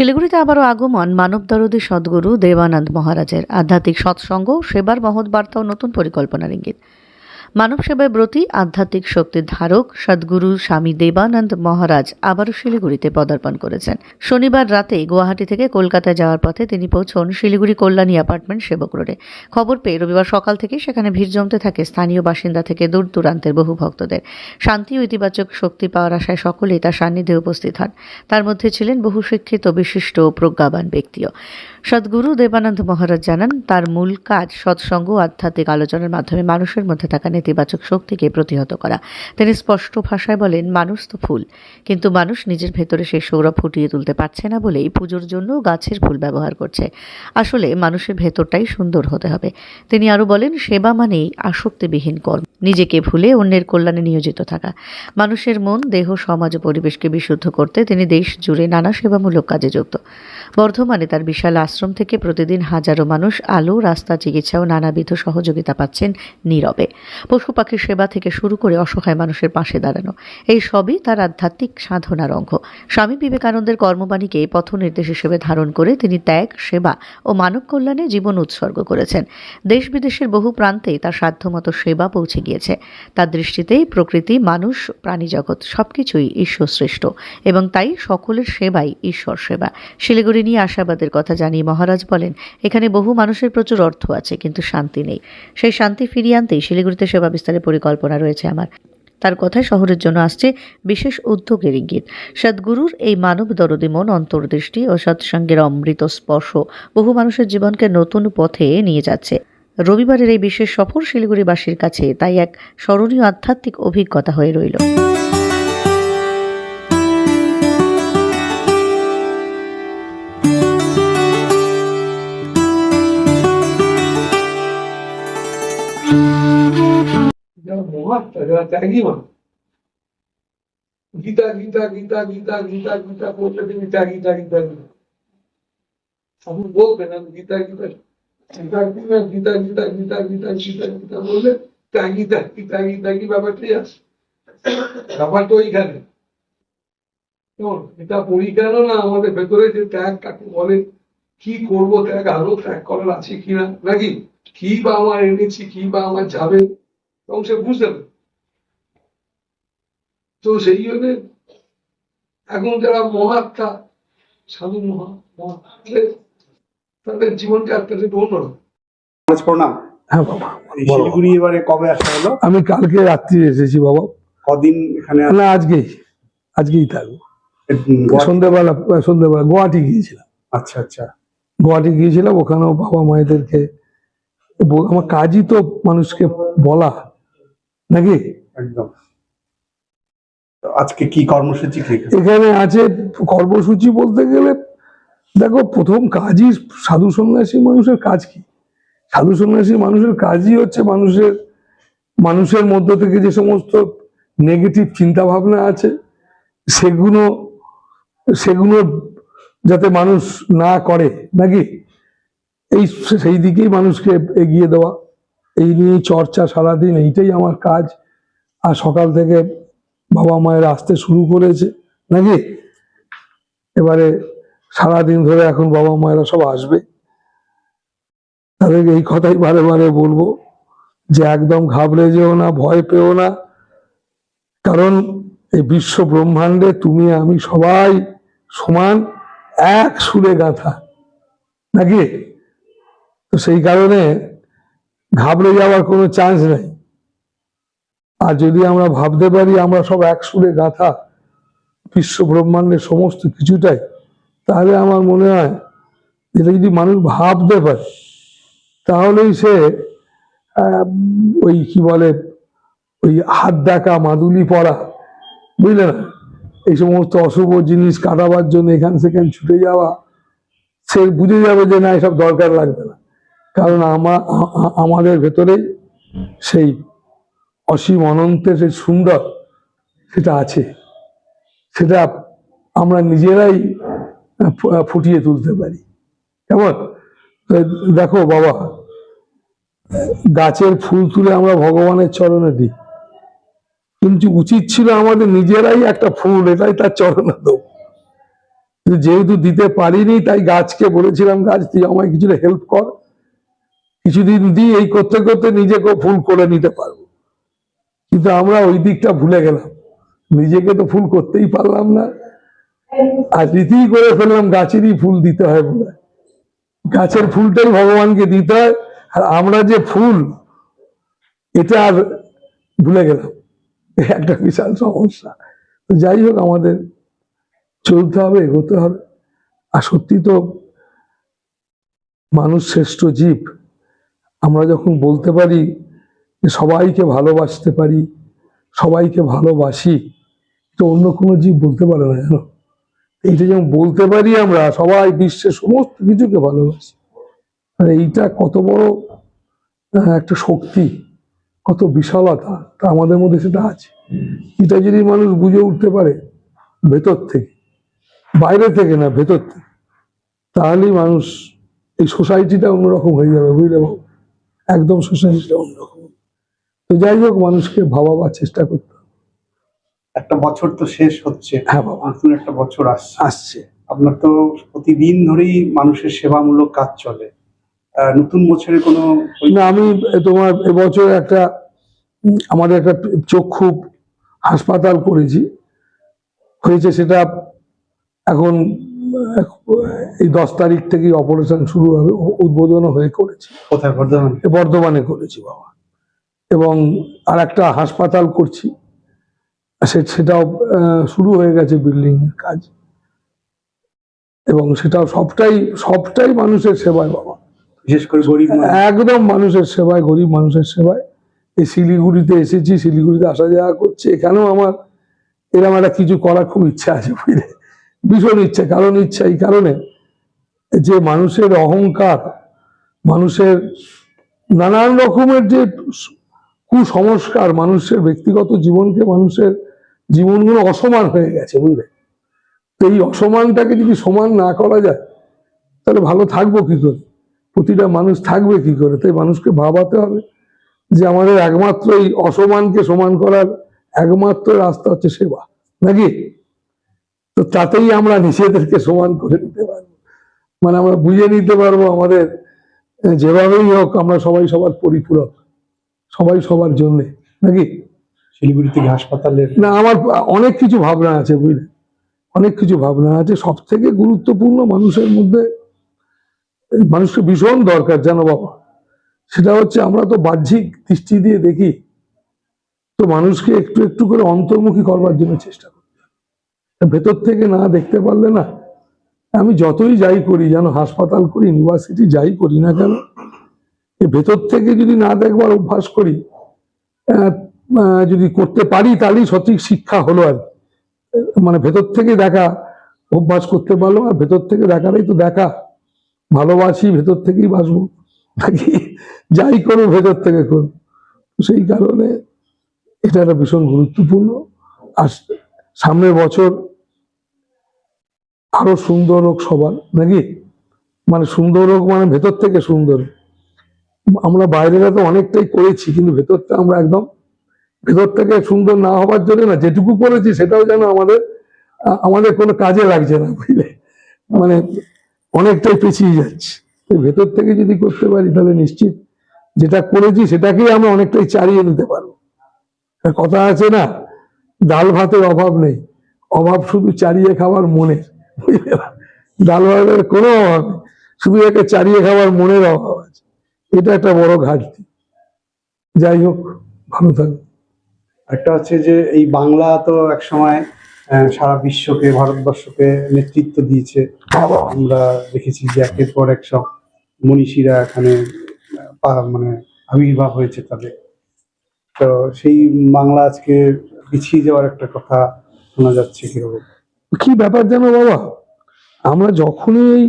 শিলিগুড়িতে আবারও আগমন। মানব দরদী সদ্গুরু দেবানন্দ মহারাজের আধ্যাত্মিক সৎসঙ্গ, সেবার মহৎ বার্তা ও নতুন পরিকল্পনার ইঙ্গিত। মানব সেবায় ব্রতী, আধ্যাত্মিক শক্তির ধারক সদ্গুরু স্বামী দেবানন্দ মহারাজ আবারও শিলিগুড়িতে পদার্পণ করেছেন। শনিবার রাতে গুয়াহাটি থেকে কলকাতায় যাওয়ার পথে তিনি পৌঁছন শিলিগুড়ি কল্যাণী অ্যাপার্টমেন্ট সেবক রোডে। খবর পেয়ে রবিবার সকাল থেকে সেখানে ভিড় জমতে থাকে স্থানীয় বাসিন্দা থেকে দূর দূরান্তের বহু ভক্তদের। শান্তি ও ইতিবাচক শক্তি পাওয়ার আশায় সকলেই তার সান্নিধ্যে উপস্থিত হন। তার মধ্যে ছিলেন বহু শিক্ষিত, বিশিষ্ট ও প্রজ্ঞাবান ব্যক্তিও। সদ্গুরু দেবানন্দ মহারাজ জানান, তার মূল কাজ সৎসঙ্গ আধ্যাত্মিক আলোচনার মাধ্যমে মানুষের মধ্যে থাকা নেতিবাচক শক্তিকে প্রতিহত করা। তিনি স্পষ্ট ভাষায় বলেন, মানুষ তো ফুল, কিন্তু মানুষ নিজের ভেতরে সেই সৌরভ ফুটিয়ে তুলতে পারছে না বলেই পুজোর জন্য গাছের ফুল ব্যবহার করছে। আসলে মানুষের ভেতরটাই সুন্দর হতে হবে। তিনি আরও বলেন, সেবা মানেই আসক্তিবিহীন কর্ম, নিজেকে ভুলে অন্যের কল্যাণে নিয়োজিত থাকা। মানুষের মন, দেহ, সমাজ ও পরিবেশকে বিশুদ্ধ করতে তিনি দেশ জুড়ে নানা সেবামূলক কাজে যুক্ত। বর্ধমানে তার বিশাল আশ্রম থেকে প্রতিদিন হাজারো মানুষ আলো, রাস্তা, চিকিৎসা ও নানাবিধ সহযোগিতা পাচ্ছেন নীরবে। পশু পাখির সেবা থেকে শুরু করে অসহায় মানুষের পাশে দাঁড়ানো। এই সবই তার আধ্যাত্মিক সাধনার অঙ্গ। স্বামী বিবেকানন্দের কর্মবাণীকে পথ নির্দেশ হিসেবে ধারণ করে তিনি ত্যাগ, সেবা ও মানব কল্যাণে জীবন উৎসর্গ করেছেন। দেশ বিদেশের বহু প্রান্তে তার সাধ্যমতো সেবা পৌঁছে গিয়েছে। তার দৃষ্টিতেই প্রকৃতি, মানুষ প্রাণীজগৎ সবকিছুই ঈশ্বর সৃষ্ট এবং তাই সকলের সেবাই ঈশ্বর সেবা। শিলিগুড়ি নিয়ে আশাবাদের কথা জানিয়ে মহারাজ বলেন, এখানে বহু মানুষের প্রচুর অর্থ আছে, কিন্তু শান্তি নেই। সেই শান্তি ফিরিয়ে আনতেই শিলিগুড়িতে সেবা বিস্তারের পরিকল্পনা রয়েছে আমার। তার কথায় শহরের জন্য আসছে বিশেষ উদ্যোগের ইঙ্গিত। সদ্গুরুর এই মানব দরদি মন অন্তর্দৃষ্টি ও সৎসঙ্গের অমৃত স্পর্শ বহু মানুষের জীবনকে নতুন পথে নিয়ে যাচ্ছে। রবিবারের এই বিশেষ সফর শিলিগুড়িবাসীর কাছে তাই এক স্মরণীয় আধ্যাত্মিক অভিজ্ঞতা হয়ে রইল। মহাত্মা যারা ত্যাগী মানুষ গীতা গীতা গীতা গীতা গীতা গীতা বললে তিনি ত্যাগী ত্যাগী ত্যাগী আপনি বলবেন আমি গীতা গীতা গীতা গীতা গীতা গীতা গীতা গীতা ওইখানে এটা পড়ি কেন না আমাদের ভেতরে যে ত্যাগ কাকে বলে কি করব ত্যাগ আরও ত্যাগ করার আছে কিনা নাকি কি বা আমার এনেছি কি বা আমার যাবে তখন সে বুঝতে পারে। তো সেই জন্য এখন যারা মহাত্মা সাধু মহা মহাত্মা তাদের একটা একটু অন্যরকম প্রণাম। হ্যাঁ বাবা শিলিগুড়ি এবারে কবে আসা হলো? আমি কালকে রাত্রি এসেছি বাবা। কদিন এখানে না আজকেই আজকেই থাকব। সন্ধ্যেবেলা সন্ধ্যেবেলা গুয়াহাটি গিয়েছিলাম। আচ্ছা আচ্ছা। গুয়াহাটি গিয়েছিলাম ওখানেও বাবা মায়েদেরকে আমার কাজই তো মানুষকে বলা। নাকি? একদম। আজকে কি কর্মসূচি এখানে আছে কর্মসূচি বলতে গেলে দেখো প্রথম কাজই সাধু সন্ন্যাসী মানুষের কাজ কি? সাধু সন্ন্যাসী মানুষের কাজই হচ্ছে মানুষের মানুষের মধ্য থেকে যে সমস্ত নেগেটিভ চিন্তা ভাবনা আছে সেগুলো সেগুলো যাতে মানুষ না করে নাকি? এই সেই দিকেই মানুষকে এগিয়ে দেওয়া। এই নিয়ে চর্চা সারাদিন, এইটাই আমার কাজ। আর সকাল থেকে বাবা মায়ের আসতে শুরু করেছে, নাকি? এবারে সারাদিন ধরে এখন বাবা মায়েরা সব আসবে। তাদেরকে এই কথাই বারে বারে বলব যে একদম ঘাবড়ে যেও না, ভয় পেও না। কারণ এই বিশ্ব ব্রহ্মাণ্ডে তুমি, আমি সবাই সমান এক সুরে গাঁথা, নাকি? তো সেই কারণে ঘাবড়ে যাওয়ার কোনো চান্স নেই। আর যদি আমরা ভাবতে পারি, আমরা সব এক সুরে গাঁথা বিশ্ব ব্রহ্মাণ্ডের সমস্ত কিছুটাই, তাহলে আমার মনে হয় এটা যদি মানুষ ভাবতে পারে, তাহলেই সে ওই কি বলে, ওই হাত দেখা মাদুলি পড়া বুঝলে না? এই সমস্ত অশুভ জিনিস কাটাবার জন্য এখান সেখান ছুটে যাওয়া, সে বুঝে যাবে যে না, এসব দরকার লাগবে না। কারণ আমা আ- আ- আমাদের ভেতরে সেই অসীম অনন্তের যে সুন্দর, সেটা আছে। সেটা আমরা নিজেরাই ফুটিয়ে তুলতে পারি। কেমন? দেখো বাবা, গাছের ফুল তুলে আমরা ভগবানের চরণে দিই। কিন্তু উচিত ছিল আমাদের নিজেরাই একটা ফুল এটাই তার চরণে দেবো। যেহেতু দিতে পারিনি, তাই গাছকে বলেছিলাম, গাছ, তুই আমায় কিছুটা হেল্প কর। কিছুদিন দিয়ে এই করতে করতে নিজেকে ফুল করে নিতে পারব। কিন্তু আমরা ওই দিকটা ভুলে গেলাম। নিজেকে তো ফুল করতেই পারলাম না। আর রীতি করে ফেললাম, গাছেরই ফুল দিতে হয় বলে। গাছের ফুলটাই ভগবানকে দিতে হয়। আর আমরা যে ফুল, এটা আর ভুলে গেলাম। একটা বিশাল সমস্যা। যাই হোক, আমাদের চলতে হবে, এগোতে হবে। আর সত্যি তো মানুষ শ্রেষ্ঠ জীব। আমরা যখন বলতে পারি যে সবাইকে ভালোবাসতে পারি, সবাইকে ভালোবাসি তো অন্য কোনো জীব বলতে পারে না জানো? এইটা যেমন বলতে পারি আমরা, সবাই বিশ্বের সমস্ত কিছুকে ভালোবাসি। আর এইটা কত বড় একটা শক্তি, কত বিশালতা, তা আমাদের মধ্যে সেটা আছে। এটা যদি মানুষ বুঝে উঠতে পারে, ভেতর থেকে, বাইরে থেকে না, ভেতর থেকে, তাহলেই মানুষ এই সোসাইটিটা অন্যরকম হয়ে যাবে, বুঝলে বাবু? একদম সোসাইটিটা অন্যরকম তো যাই হোক মানুষকে ভাবাবার চেষ্টা করতে একটা বছর তো শেষ হচ্ছে। হ্যাঁ বাবা। নতুন একটা বছর আসছে। আসছে। আপনার তো প্রতিদিন ধরেই মানুষের সেবামূলক কাজ চলে। নতুন বছরে কোনো না আমি তোমার এবছর একটা আমাদের একটা চক্ষু হাসপাতাল করেছি। হয়েছে সেটা এখন এই দশ তারিখ থেকে অপারেশন শুরু হবে উদ্বোধনও হয়ে করেছি। কোথায়? বর্ধমান? বর্ধমানে করেছি বাবা। এবং আর একটা হাসপাতাল করছি সে- সেটাও শুরু হয়ে গেছে বিল্ডিং এর কাজ। এবং সেটাও সবটাই সবটাই মানুষের সেবায় বাবা। বিশেষ করে গরিব একদম মানুষের সেবায় গরিব মানুষের সেবায়। এই শিলিগুড়িতে এসেছি শিলিগুড়িতে আসা যাওয়া করছে। এখানেও আমার এরকম একটা কিছু করার খুব ইচ্ছা আছে বুঝলে? ভীষণ ইচ্ছা, কারণ ইচ্ছা এই কারণে যে মানুষের অহংকার, মানুষের নানান রকমের যে কুসংস্কার মানুষের ব্যক্তিগত জীবনকে মানুষের জীবনগুলো অসমান হয়ে গেছে, বুঝলে? তো এই অসমানটাকে যদি সমান না করা যায়, তাহলে ভালো থাকব কি করে? প্রতিটা মানুষ থাকবে কি করে? তাই মানুষকে ভাবাতে হবে যে আমাদের একমাত্র এই অসমানকে সমান করার একমাত্র রাস্তা হচ্ছে সেবা, নাকি? তো তাতেই আমরা নিজেদেরকে সমান করে নিতে পারব। মানে আমরা বুঝে নিতে পারব আমাদের যেভাবেই হোক আমরা সবাই সবার পরিপূরক সবাই সবার জন্যে নাকি? শিলিগুড়ি থেকে হাসপাতালের না আমার অনেক কিছু ভাবনা আছে বুঝলে? অনেক কিছু ভাবনা আছে। সব থেকে গুরুত্বপূর্ণ মানুষের মধ্যে মানুষকে ভীষণ দরকার জানো বাবা। সেটা হচ্ছে আমরা তো বাহ্যিক দৃষ্টি দিয়ে দেখি। তো মানুষকে একটু একটু করে অন্তর্মুখী করবার জন্য চেষ্টা করি। ভেতর থেকে না দেখতে পারলে না, আমি যতই যাই করি, যেন হাসপাতাল করি ইউনিভার্সিটি যাই করি না কেন ভেতর থেকে যদি না দেখবার অভ্যাস করি যদি করতে পারি তাহলেই সঠিক শিক্ষা হলো আর। মানে ভেতর থেকে দেখা, অভ্যাস করতে পারল আর ভেতর থেকে দেখাটাই তো দেখা। ভালোবাসি, ভেতর থেকেই বাসবো নাকি যাই করো ভেতর থেকে করো সেই কারণে এটা একটা ভীষণ গুরুত্বপূর্ণ। আর সামনের বছর আরও সুন্দর হোক সবার, নাকি? মানে সুন্দর হোক মানে ভেতর থেকে সুন্দর। আমরা বাইরেরা তো অনেকটাই করেছি, কিন্তু ভেতরটা আমরা একদম, ভেতর থেকে সুন্দর না হবার জন্য না, যেটুকু করেছি সেটাও যেন আমাদের আমাদের কোনো কাজে লাগছে না বুঝলে? মানে অনেকটাই পিছিয়ে যাচ্ছে। ভেতর থেকে যদি করতে পারি তাহলে নিশ্চিত যেটা করেছি সেটাকেই আমরা অনেকটাই চালিয়ে নিতে পারব। কথা আছে না, ডাল ভাতের অভাব নেই। অভাব শুধু চারিয়ে খাবার মনে বুঝলে না? ডাল ভাতের কোনো অভাব শুধু একে চারিয়ে খাবার মনের অভাব আছে। এটা একটা বড় ঘাটতি। যাই হোক, ভালো থাকবে একটা হচ্ছে যে এই বাংলা তো একসময় সারা বিশ্বকে, ভারতবর্ষকে নেতৃত্ব দিয়েছে। আমরা দেখেছি যে একের পর এক সব মনীষীরা এখানে মানে আবির্ভাব হয়েছে তাদের। তো সেই বাংলা আজকে পিছিয়ে যাওয়ার একটা কথা শোনা যাচ্ছে কীরকম? কি ব্যাপার জানো বাবা? আমরা যখনই এই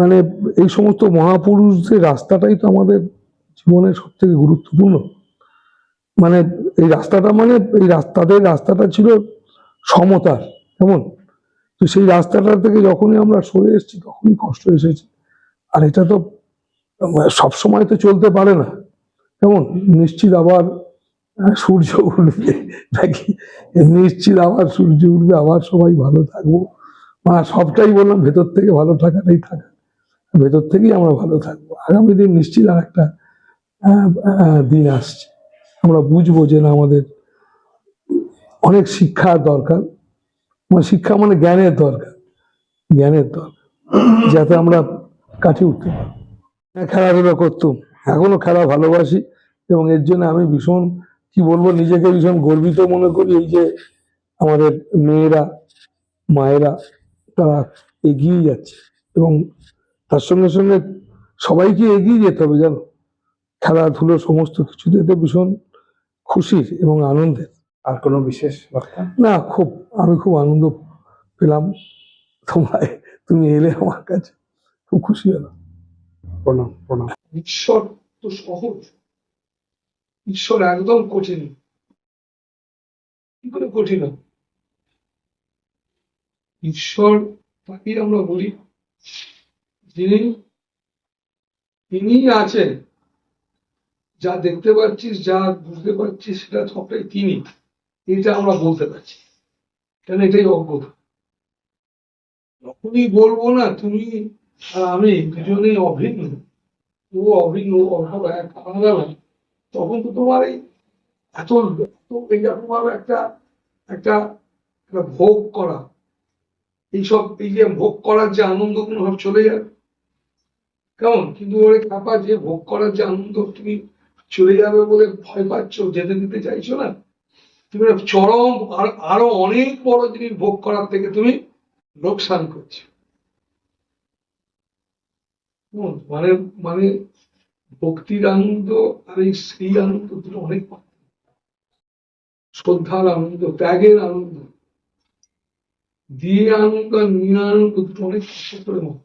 মানে এই সমস্ত মহাপুরুষদের রাস্তাটাই তো আমাদের জীবনের সব থেকে গুরুত্বপূর্ণ। মানে এই রাস্তাটা মানে এই রাস্তাদের রাস্তাটা ছিল সমতার, কেমন? তো সেই রাস্তাটা থেকে যখনই আমরা সরে এসেছি, তখনই কষ্ট এসেছে। আর এটা তো সব সময় তো চলতে পারে না, কেমন? নিশ্চিত আবার সূর্য উঠবে নাকি? নিশ্চিত আবার সূর্য উঠবে আবার সবাই ভালো থাকব। মা সবটাই বললাম ভেতর থেকে ভালো থাকাটাই থাকা। ভেতর থেকেই আমরা ভালো থাকব। আগামী দিন নিশ্চিত আর একটা দিন আসছে। আমরা বুঝব যে না আমাদের অনেক শিক্ষার দরকার। মানে শিক্ষা মানে জ্ঞানের দরকার। জ্ঞানের দরকার। যাতে আমরা কাটিয়ে উঠতে পারি। হ্যাঁ, খেলাধুলা করতাম। এখনও খেলা ভালোবাসি এবং এর জন্য আমি ভীষণ কি বলব নিজেকে ভীষণ গর্বিত মনে করি এই যে আমাদের মেয়েরা মায়েরা তারা এগিয়ে যাচ্ছে এবং তার সঙ্গে সঙ্গে সবাইকে এগিয়ে যেতে হবে জানো। খেলাধুলো সমস্ত কিছুতে এতে ভীষণ খুশির এবং আনন্দের। আর কোনো বিশেষ না খুব আমি খুব আনন্দ পেলাম তোমায় তুমি এলে আমার কাছে। খুব খুশি হলাম। প্রণাম প্রণাম। ঈশ্বর তো সহজ। ঈশ্বর একদম কঠিন। কি করে কঠিন? ঈশ্বর তাকে আমরা বলি। যিনি তিনি আছেন। যা দেখতে পাচ্ছিস, যা বুঝতে পারছিস, সেটা সবটাই তিনি। এটা আমরা বলতে পারছি। কেন? এটাই অজ্ঞতা যখনই বলব না, তুমি আর আমি দুজনেই অভিন্ন। ও অভিন্ন, অভাব এক আলাদা তখন তো তোমার এই এত এইরকম ভাবে একটা একটা ভোগ করা। এইসব, এই যে ভোগ করার যে আনন্দগুলো সব চলে যাবে। কেমন? কিন্তু ওরে কাপা যে ভোগ করার যে আনন্দ তুমি চলে যাবে বলে ভয় পাচ্ছ, যেতে দিতে চাইছো না? তুমি চরম আর আরও অনেক বড় জিনিস ভোগ করার থেকে তুমি লোকসান করছ? মানে মানে ভক্তির আনন্দ আর এই স্ত্রী আনন্দ দুটো অনেক শ্রদ্ধার আনন্দ, ত্যাগের আনন্দ দিয়ে আনন্দ আর নিয়ে আনন্দ দুটো অনেক করে মতো